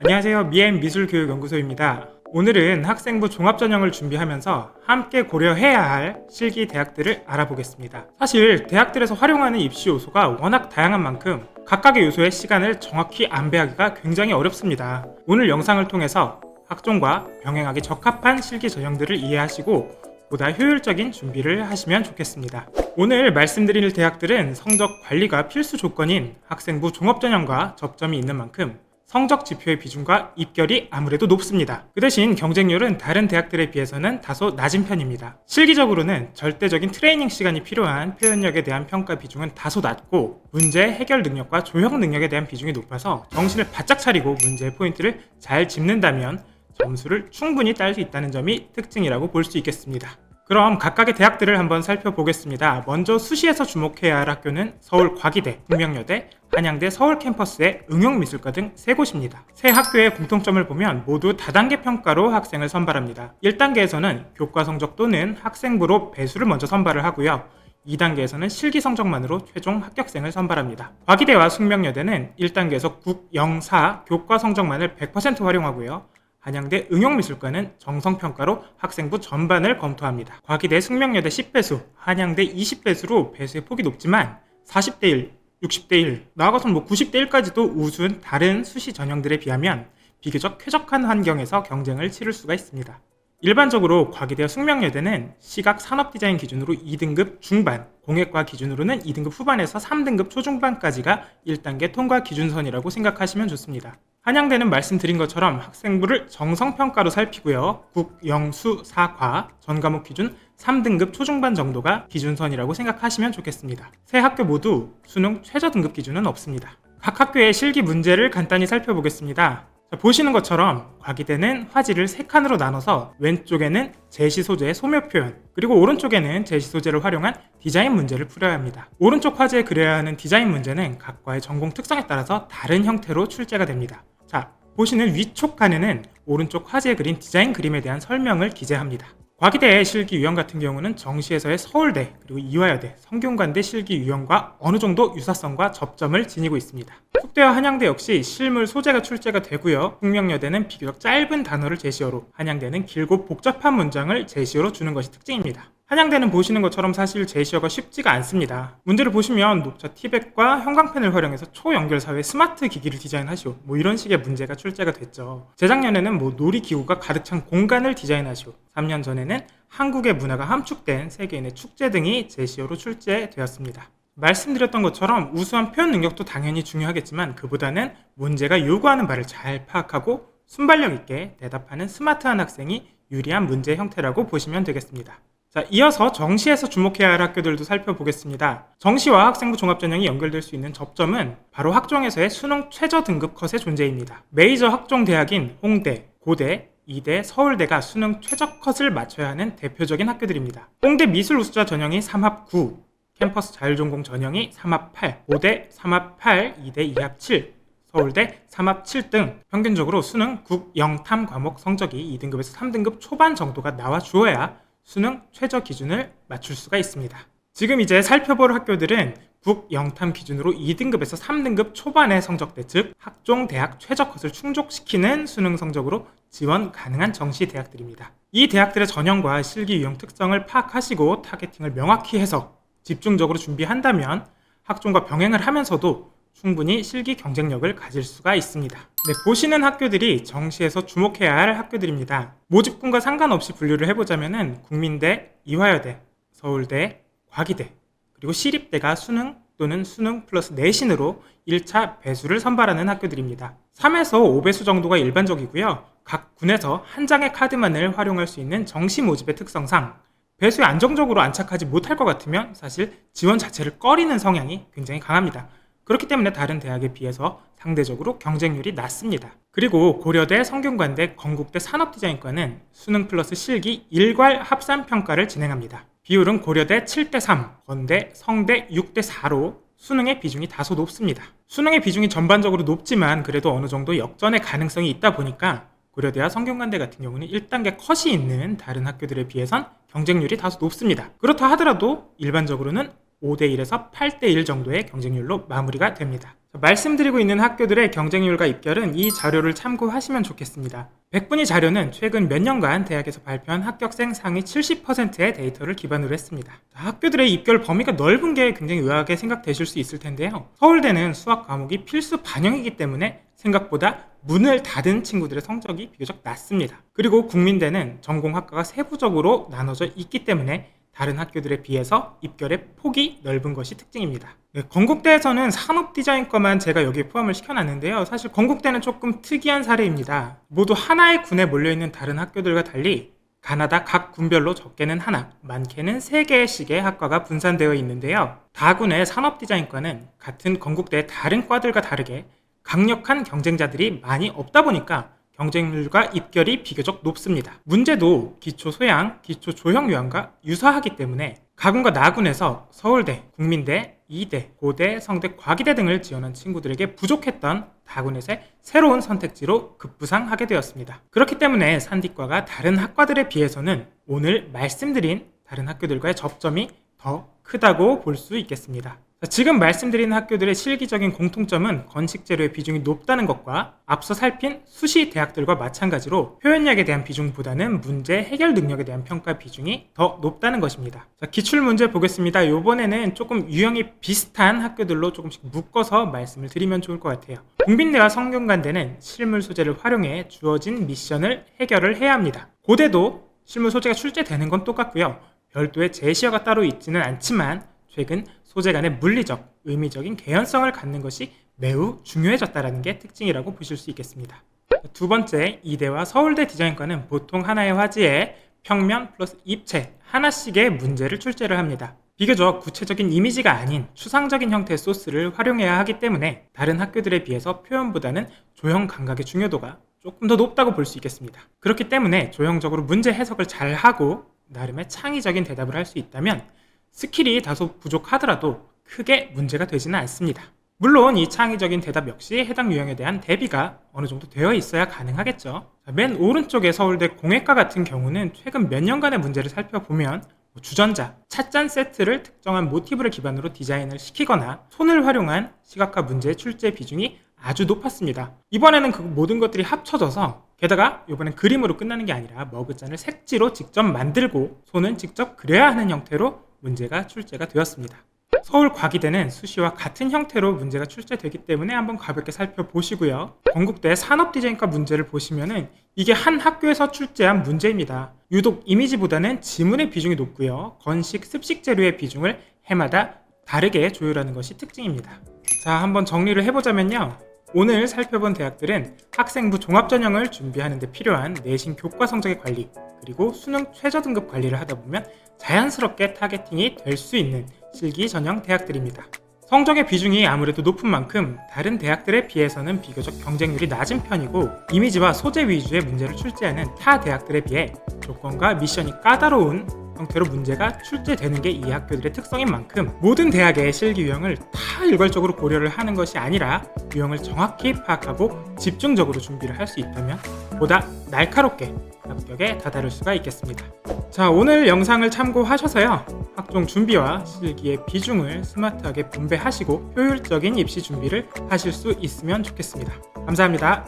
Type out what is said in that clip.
안녕하세요. 미엠 미술교육연구소입니다. 오늘은 학생부 종합전형을 준비하면서 함께 고려해야 할 실기 대학들을 알아보겠습니다. 사실 대학들에서 활용하는 입시 요소가 워낙 다양한 만큼 각각의 요소의 시간을 정확히 안배하기가 굉장히 어렵습니다. 오늘 영상을 통해서 학종과 병행하기 적합한 실기 전형들을 이해하시고 보다 효율적인 준비를 하시면 좋겠습니다. 오늘 말씀드릴 대학들은 성적 관리가 필수 조건인 학생부 종합전형과 접점이 있는 만큼 성적 지표의 비중과 입결이 아무래도 높습니다. 그 대신 경쟁률은 다른 대학들에 비해서는 다소 낮은 편입니다. 실기적으로는 절대적인 트레이닝 시간이 필요한 표현력에 대한 평가 비중은 다소 낮고 문제 해결 능력과 조형 능력에 대한 비중이 높아서 정신을 바짝 차리고 문제의 포인트를 잘 짚는다면 점수를 충분히 딸 수 있다는 점이 특징이라고 볼 수 있겠습니다. 그럼 각각의 대학들을 한번 살펴보겠습니다. 먼저 수시에서 주목해야 할 학교는 서울 과기대, 북명여대, 한양대 서울 캠퍼스의 응용미술과 등 세 곳입니다. 세 학교의 공통점을 보면 모두 다단계 평가로 학생을 선발합니다. 1단계에서는 교과 성적 또는 학생부로 배수를 먼저 선발을 하고요. 2단계에서는 실기 성적만으로 최종 합격생을 선발합니다. 과기대와 숙명여대는 1단계에서 국, 영, 사 교과 성적만을 100% 활용하고요. 한양대 응용미술과는 정성평가로 학생부 전반을 검토합니다. 과기대 숙명여대 10배수, 한양대 20배수로 배수의 폭이 높지만 40대 1, 60대 1, 나아가서는 뭐 90대 1까지도 우수한 다른 수시 전형들에 비하면 비교적 쾌적한 환경에서 경쟁을 치를 수가 있습니다. 일반적으로 과기대와 숙명여대는 시각 산업 디자인 기준으로 2등급 중반, 공예과 기준으로는 2등급 후반에서 3등급 초중반까지가 1단계 통과 기준선이라고 생각하시면 좋습니다. 한양대는 말씀드린 것처럼 학생부를 정성평가로 살피고요. 국, 영, 수, 사, 과 전 과목 기준 3등급 초중반 정도가 기준선이라고 생각하시면 좋겠습니다. 세 학교 모두 수능 최저 등급 기준은 없습니다. 각 학교의 실기 문제를 간단히 살펴보겠습니다. 자, 보시는 것처럼 과기대는 화지를 세 칸으로 나눠서 왼쪽에는 제시 소재의 소묘 표현, 그리고 오른쪽에는 제시 소재를 활용한 디자인 문제를 풀어야 합니다. 오른쪽 화지에 그려야 하는 디자인 문제는 각과의 전공 특성에 따라서 다른 형태로 출제가 됩니다. 자, 보시는 위쪽 칸에는 오른쪽 화지에 그린 디자인 그림에 대한 설명을 기재합니다. 과기대의 실기 유형 같은 경우는 정시에서의 서울대 그리고 이화여대 성균관대 실기 유형과 어느 정도 유사성과 접점을 지니고 있습니다. 숙대와 한양대 역시 실물 소재가 출제가 되고요. 흥명여대는 비교적 짧은 단어를 제시어로 한양대는 길고 복잡한 문장을 제시어로 주는 것이 특징입니다. 한양대는 보시는 것처럼 사실 제시어가 쉽지가 않습니다. 문제를 보시면 녹차 티백과 형광펜을 활용해서 초연결 사회 스마트 기기를 디자인하시오. 뭐 이런 식의 문제가 출제가 됐죠. 재작년에는 뭐 놀이 기구가 가득 찬 공간을 디자인하시오. 3년 전에는 한국의 문화가 함축된 세계인의 축제 등이 제시어로 출제되었습니다. 말씀드렸던 것처럼 우수한 표현 능력도 당연히 중요하겠지만 그보다는 문제가 요구하는 바를 잘 파악하고 순발력 있게 대답하는 스마트한 학생이 유리한 문제 형태라고 보시면 되겠습니다. 자, 이어서 정시에서 주목해야 할 학교들도 살펴보겠습니다. 정시와 학생부 종합전형이 연결될 수 있는 접점은 바로 학종에서의 수능 최저 등급 컷의 존재입니다. 메이저 학종 대학인 홍대, 고대, 이대, 서울대가 수능 최저 컷을 맞춰야 하는 대표적인 학교들입니다. 홍대 미술 우수자 전형이 3합 9, 캠퍼스 자율전공 전형이 3합 8, 고대 3합 8, 이대 2합 7, 서울대 3합 7등 평균적으로 수능 국, 영, 탐 과목 성적이 2등급에서 3등급 초반 정도가 나와 주어야 수능 최저 기준을 맞출 수가 있습니다. 지금 이제 살펴볼 학교들은 국 영탐 기준으로 2등급에서 3등급 초반의 성적대 즉 학종 대학 최저 컷을 충족시키는 수능 성적으로 지원 가능한 정시 대학들입니다. 이 대학들의 전형과 실기 유형 특성을 파악하시고 타겟팅을 명확히 해서 집중적으로 준비한다면 학종과 병행을 하면서도 충분히 실기 경쟁력을 가질 수가 있습니다. 네, 보시는 학교들이 정시에서 주목해야 할 학교들입니다. 모집군과 상관없이 분류를 해보자면은 국민대, 이화여대, 서울대, 과기대, 그리고 시립대가 수능 또는 수능 플러스 내신으로 1차 배수를 선발하는 학교들입니다. 3에서 5배수 정도가 일반적이고요. 각 군에서 한 장의 카드만을 활용할 수 있는 정시 모집의 특성상 배수에 안정적으로 안착하지 못할 것 같으면 사실 지원 자체를 꺼리는 성향이 굉장히 강합니다. 그렇기 때문에 다른 대학에 비해서 상대적으로 경쟁률이 낮습니다. 그리고 고려대, 성균관대, 건국대 산업디자인과는 수능 플러스 실기 일괄 합산 평가를 진행합니다. 비율은 고려대 7대 3, 건대, 성대 6대 4로 수능의 비중이 다소 높습니다. 수능의 비중이 전반적으로 높지만 그래도 어느 정도 역전의 가능성이 있다 보니까 고려대와 성균관대 같은 경우는 1단계 컷이 있는 다른 학교들에 비해선 경쟁률이 다소 높습니다. 그렇다 하더라도 일반적으로는 5대1에서 8대1 정도의 경쟁률로 마무리가 됩니다. 자, 말씀드리고 있는 학교들의 경쟁률과 입결은 이 자료를 참고하시면 좋겠습니다. 100분위 자료는 최근 몇 년간 대학에서 발표한 합격생 상위 70%의 데이터를 기반으로 했습니다. 자, 학교들의 입결 범위가 넓은 게 굉장히 의아하게 생각되실 수 있을 텐데요. 서울대는 수학 과목이 필수 반영이기 때문에 생각보다 문을 닫은 친구들의 성적이 비교적 낮습니다. 그리고 국민대는 전공학과가 세부적으로 나눠져 있기 때문에 다른 학교들에 비해서 입결의 폭이 넓은 것이 특징입니다. 네, 건국대에서는 산업 디자인과만 제가 여기에 포함을 시켜놨는데요. 사실 건국대는 조금 특이한 사례입니다. 모두 하나의 군에 몰려있는 다른 학교들과 달리 가나다 각 군별로 적게는 하나, 많게는 세 개씩의 학과가 분산되어 있는데요. 다군의 산업 디자인과는 같은 건국대의 다른 과들과 다르게 강력한 경쟁자들이 많이 없다 보니까 경쟁률과 입결이 비교적 높습니다. 문제도 기초 소양, 기초 조형 요양과 유사하기 때문에 가군과 나군에서 서울대, 국민대, 이대, 고대, 성대, 과기대 등을 지원한 친구들에게 부족했던 다군에서의 새로운 선택지로 급부상하게 되었습니다. 그렇기 때문에 산디과가 다른 학과들에 비해서는 오늘 말씀드린 다른 학교들과의 접점이 더 크다고 볼 수 있겠습니다. 자, 지금 말씀드린 학교들의 실기적인 공통점은 건식 재료의 비중이 높다는 것과 앞서 살핀 수시 대학들과 마찬가지로 표현력에 대한 비중보다는 문제 해결 능력에 대한 평가 비중이 더 높다는 것입니다. 자, 기출 문제 보겠습니다. 이번에는 조금 유형이 비슷한 학교들로 조금씩 묶어서 말씀을 드리면 좋을 것 같아요. 국민대와 성균관대는 실물 소재를 활용해 주어진 미션을 해결을 해야 합니다. 고대도 실물 소재가 출제되는 건 똑같고요. 별도의 제시어가 따로 있지는 않지만 최근 소재 간의 물리적, 의미적인 개연성을 갖는 것이 매우 중요해졌다는 게 특징이라고 보실 수 있겠습니다. 두 번째, 이대와 서울대 디자인과는 보통 하나의 화지에 평면 플러스 입체 하나씩의 문제를 출제를 합니다. 비교적 구체적인 이미지가 아닌 추상적인 형태의 소스를 활용해야 하기 때문에 다른 학교들에 비해서 표현보다는 조형 감각의 중요도가 조금 더 높다고 볼 수 있겠습니다. 그렇기 때문에 조형적으로 문제 해석을 잘 하고 나름의 창의적인 대답을 할 수 있다면 스킬이 다소 부족하더라도 크게 문제가 되지는 않습니다. 물론 이 창의적인 대답 역시 해당 유형에 대한 대비가 어느 정도 되어 있어야 가능하겠죠. 자, 맨 오른쪽의 서울대 공예과 같은 경우는 최근 몇 년간의 문제를 살펴보면 뭐 주전자, 찻잔 세트를 특정한 모티브를 기반으로 디자인을 시키거나 손을 활용한 시각화 문제의 출제 비중이 아주 높았습니다. 이번에는 그 모든 것들이 합쳐져서 게다가 이번엔 그림으로 끝나는 게 아니라 머그잔을 색지로 직접 만들고 손은 직접 그려야 하는 형태로 문제가 출제가 되었습니다. 서울 과기대는 수시와 같은 형태로 문제가 출제되기 때문에 한번 가볍게 살펴보시고요. 건국대 산업디자인과 문제를 보시면은 이게 한 학교에서 출제한 문제입니다. 유독 이미지보다는 지문의 비중이 높고요. 건식, 습식 재료의 비중을 해마다 다르게 조율하는 것이 특징입니다. 자, 한번 정리를 해보자면요. 오늘 살펴본 대학들은 학생부 종합전형을 준비하는 데 필요한 내신 교과 성적의 관리, 그리고 수능 최저 등급 관리를 하다 보면 자연스럽게 타겟팅이 될 수 있는 실기 전형 대학들입니다. 성적의 비중이 아무래도 높은 만큼 다른 대학들에 비해서는 비교적 경쟁률이 낮은 편이고 이미지와 소재 위주의 문제를 출제하는 타 대학들에 비해 조건과 미션이 까다로운 형태로 문제가 출제되는 게 이 학교들의 특성인 만큼 모든 대학의 실기 유형을 다 일괄적으로 고려를 하는 것이 아니라 유형을 정확히 파악하고 집중적으로 준비를 할 수 있다면 보다 날카롭게 합격에 다다를 수가 있겠습니다. 자, 오늘 영상을 참고하셔서요. 학종 준비와 실기의 비중을 스마트하게 분배하시고 효율적인 입시 준비를 하실 수 있으면 좋겠습니다. 감사합니다.